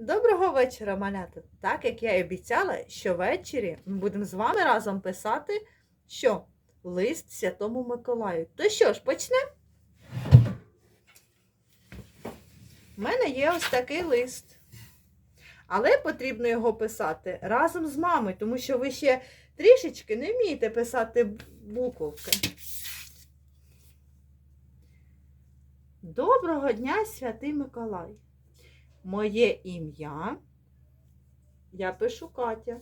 Доброго вечора, малята! Так як я і обіцяла, що ввечері ми будемо з вами разом писати що? Лист Святому Миколаю. То що ж, почнемо? У мене є ось такий лист. Але потрібно його писати разом з мамою, тому що ви ще трішечки не вмієте писати буковки. Доброго дня, святий Миколай! Моє ім'я. Я пишу Катя.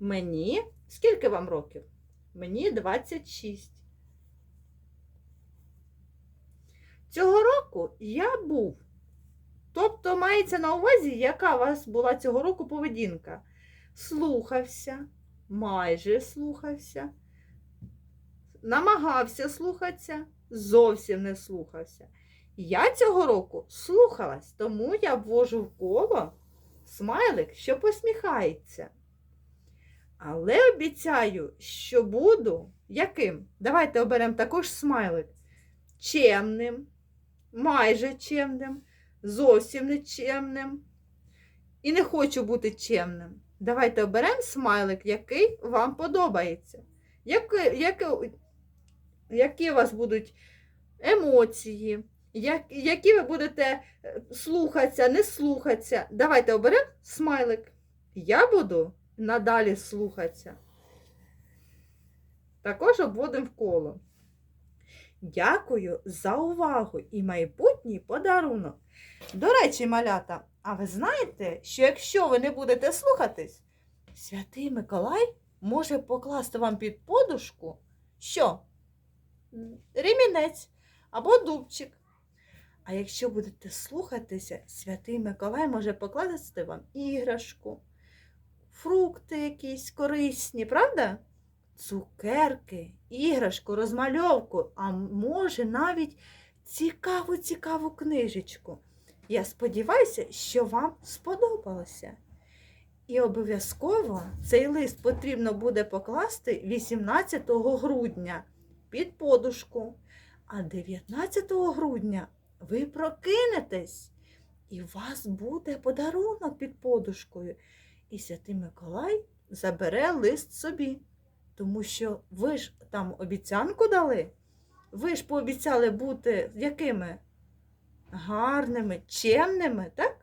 Мені. Скільки вам років? Мені 26. Цього року я був. Тобто мається на увазі, яка у вас була цього року поведінка. Слухався, майже слухався намагався слухатися, зовсім не слухався. Я цього року слухалась, тому я ввожу в коло смайлик, що посміхається. Але обіцяю, що буду яким? Давайте оберемо також смайлик. Чемним, майже чемним, зовсім не чемним. І не хочу бути чемним. Давайте оберемо смайлик, який вам подобається. Який, який, які у вас будуть емоції, як, які ви будете е, слухатися, не слухатися. Давайте оберемо смайлик. Я буду надалі слухатися. Також обводимо в коло. Дякую за увагу і майбутній подарунок. До речі, малята, а ви знаєте, що якщо ви не будете слухатись, святий Миколай може покласти вам під подушку що? Ремінець або дубчик. А якщо будете слухатися, святий Миколай може покласти вам іграшку, фрукти якісь корисні, правда? Цукерки, іграшку, розмальовку, а може навіть цікаву, цікаву книжечку. Я сподіваюся, що вам сподобалося. І обов'язково цей лист потрібно буде покласти 18 грудня під подушку. А 19 грудня ви прокинетесь, і у вас буде подарунок під подушкою. І Святий Миколай забере лист собі. Тому що ви ж там обіцянку дали. Ви ж пообіцяли бути якими? Гарними, чемними, так?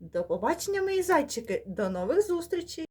До побачення, мої зайчики, до нових зустрічей!